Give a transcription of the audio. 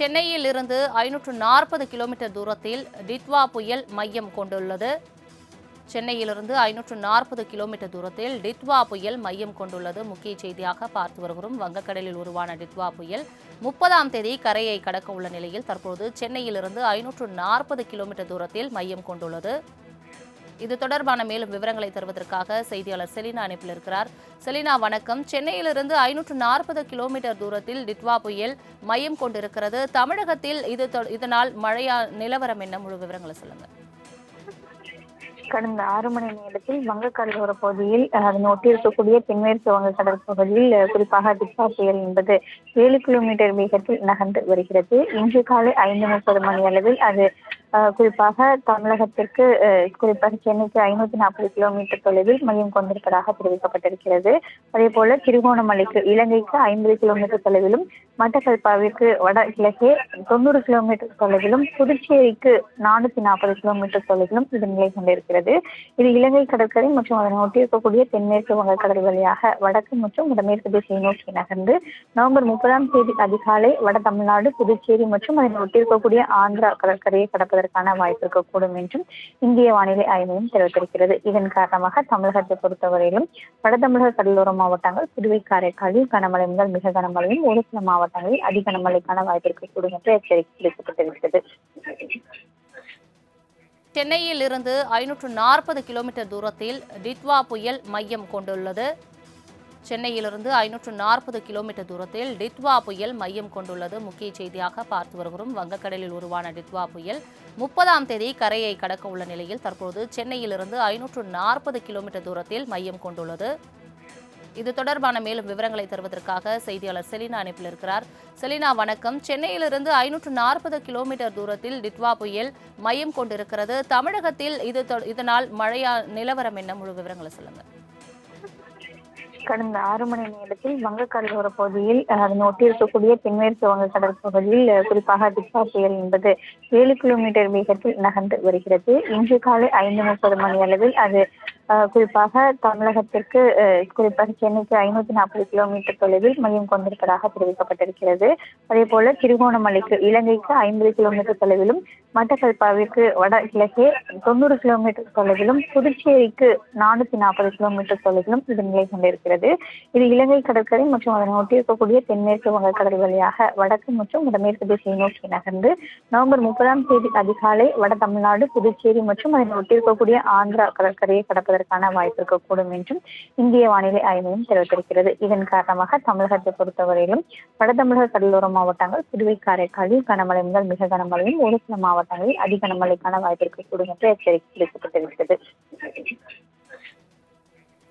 சென்னையில் இருந்து ஐநூற்று நாற்பது கிலோமீட்டர் தூரத்தில் டிட்வா புயல் மையம் கொண்டுள்ளது. சென்னையிலிருந்து ஐநூற்று நாற்பது கிலோமீட்டர் தூரத்தில் டிட்வா புயல் மையம் கொண்டுள்ளது. முக்கிய செய்தியாக பார்த்து வருகிறோம். வங்கக்கடலில் உருவான டிட்வா புயல் முப்பதாம் தேதி கரையை கடக்க உள்ள நிலையில் தற்போது சென்னையிலிருந்து ஐநூற்று நாற்பது கிலோமீட்டர் தூரத்தில் மையம் கொண்டுள்ளது. இது தொடர்பான மேலும் விவரங்களை தருவதற்காக செய்தியாளர் செலினா அனுப்பியிருக்கிறார் செலினா வணக்கம். சென்னையிலிருந்து ஐநூற்று நாற்பது கிலோமீட்டர் தூரத்தில் டிட்வா புயல் மையம் கொண்டிருக்கிறது. தமிழகத்தில் இது இதனால் மழையா நிலவரம் என்ன? முழு விவரங்களை சொல்லுங்க. கடந்த ஆறு மணி நேரத்தில் வங்கக்கடலோர பகுதியில் அதனை ஒட்டியிருக்கக்கூடிய தென்மேற்கு வங்கக்கடல் பகுதியில் குறிப்பாக டிப்பா புயல் என்பது ஏழு கிலோமீட்டர் வேகத்தில் நகர்ந்து வருகிறது. இன்று காலை ஐந்து முப்பது மணி அளவில் அது குறிப்பாக தமிழகத்திற்கு குறிப்பாக சென்னைக்கு ஐநூத்தி நாற்பது கிலோமீட்டர் தொலைவில் மையம் கொண்டிருப்பதாக தெரிவிக்கப்பட்டிருக்கிறது. அதே போல திருகோணமலைக்கு இலங்கைக்கு ஐம்பது கிலோமீட்டர் தொலைவிலும் மட்டக்களப்பாவிற்கு வட கிழக்கே தொண்ணூறு கிலோமீட்டர் தொலைவிலும் புதுச்சேரிக்கு நானூத்தி நாற்பது கிலோமீட்டர் தொலைவிலும் இது நிலை கொண்டிருக்கிறது. இது இலங்கை கடற்கரை மற்றும் அதனை ஒட்டியிருக்கக்கூடிய தென்மேற்கு வங்கக்கடல் வழியாக வடக்கு மற்றும் வடமேற்கு திசையை நோக்கி நகர்ந்து நவம்பர் முப்பதாம் தேதி அதிகாலை வட தமிழ்நாடு புதுச்சேரி மற்றும் அதனை ஒட்டியிருக்கக்கூடிய ஆந்திரா கடற்கரையை கடப்பதற்கான வாய்ப்பு இருக்கக்கூடும் என்றும் இந்திய வானிலை ஆய்வு மையம் தெரிவித்திருக்கிறது. இதன் காரணமாக தமிழகத்தை பொறுத்தவரையிலும் வட தமிழக கடலோர மாவட்டங்கள் புதுவை காரைக்காலில் கனமழை முதல் மிக கனமழையும் ஒரு சில மாவட்டங்களில் அதிக கனமழைக்கான வாய்ப்பு இருக்கக்கூடும் என்று எச்சரிக்கை விடுக்கப்பட்டிருக்கிறது சென்னையில் இருந்து ஐநூற்று நாற்பது கிலோமீட்டர் தூரத்தில் டிட்வா புயல் மையம் கொண்டுள்ளது. சென்னையிலிருந்து ஐநூற்று நாற்பது கிலோமீட்டர் தூரத்தில் டித்வா புயல் மையம் கொண்டுள்ளது. முக்கிய செய்தியாக பார்த்து வருகிறோம். வங்கக்கடலில் உருவான டித்வா புயல் முப்பதாம் தேதி கரையை கடக்க உள்ள நிலையில் தற்போது சென்னையிலிருந்து ஐநூற்று நாற்பது கிலோமீட்டர் தூரத்தில் மையம் கொண்டுள்ளது. இது தொடர்பான மேலும் விவரங்களை தருவதற்காக செய்தியாளர் செலினா அனுப்பில் இருக்கிறார். செலினா வணக்கம். சென்னையிலிருந்து ஐநூற்று நாற்பது கிலோமீட்டர் தூரத்தில் டிட்வா புயல் மையம் கொண்டிருக்கிறது. தமிழகத்தில் இது இதனால் மழையா நிலவரம் என்ன? முழு விவரங்களை சொல்லுங்கள் கடந்த ஆறு மணி நேரத்தில் வங்கக்கடலோர பகுதியில் அதன் அதனை ஒட்டியிருக்கக்கூடிய தென்மேற்கு வங்கக்கடல் பகுதியில் குறிப்பாக திப்பா புயல் என்பது ஏழு கிலோமீட்டர் வேகத்தில் நகர்ந்து வருகிறது. இன்று காலை ஐந்து முப்பது மணி அளவில் அது குறிப்பாக தமிழகத்திற்கு அஹ், குறிப்பாக சென்னைக்கு ஐநூத்தி நாற்பது கிலோமீட்டர் தொலைவில் மையம் கொண்டிருப்பதாக தெரிவிக்கப்பட்டிருக்கிறது. அதே போல திருகோணமலைக்கு இலங்கைக்கு ஐம்பது கிலோமீட்டர் தொலைவிலும் மட்டக்களப்பாவிற்கு வட கிழக்கே தொண்ணூறு கிலோமீட்டர் தொலைவிலும் புதுச்சேரிக்கு நானூத்தி நாற்பது கிலோமீட்டர் தொலைவிலும் இது நிலை கொண்டிருக்கிறது. இது இலங்கை கடற்கரை மற்றும் அதனை ஒட்டியிருக்கக்கூடிய தென்மேற்கு வங்கக்கடல் வழியாக வடக்கு மற்றும் வடமேற்கு திசையை நோக்கி நகர்ந்து நவம்பர் முப்பதாம் தேதி அதிகாலை வட தமிழ்நாடு புதுச்சேரி மற்றும் அதனை ஒட்டியிருக்கக்கூடிய ஆந்திரா கடற்கரையை கடப்பதற்கான வாய்ப்பு இருக்கக்கூடும் என்றும் இந்திய வானிலை ஆய்வு மையம் தெரிவித்திருக்கிறது. இதன் காரணமாக தமிழகத்தை பொறுத்தவரையிலும் வட தமிழக கடலோர மாவட்டங்கள் புதுவை காரைக்காலில் கனமழை முதல் மிக கனமழையும் ஒரு சில மாவட்டங்களில் அதிக கனமழைக்கான வாய்ப்பிற்கு கூடும் என்று எச்சரிக்கை விடுக்கப்பட்டிருக்கிறது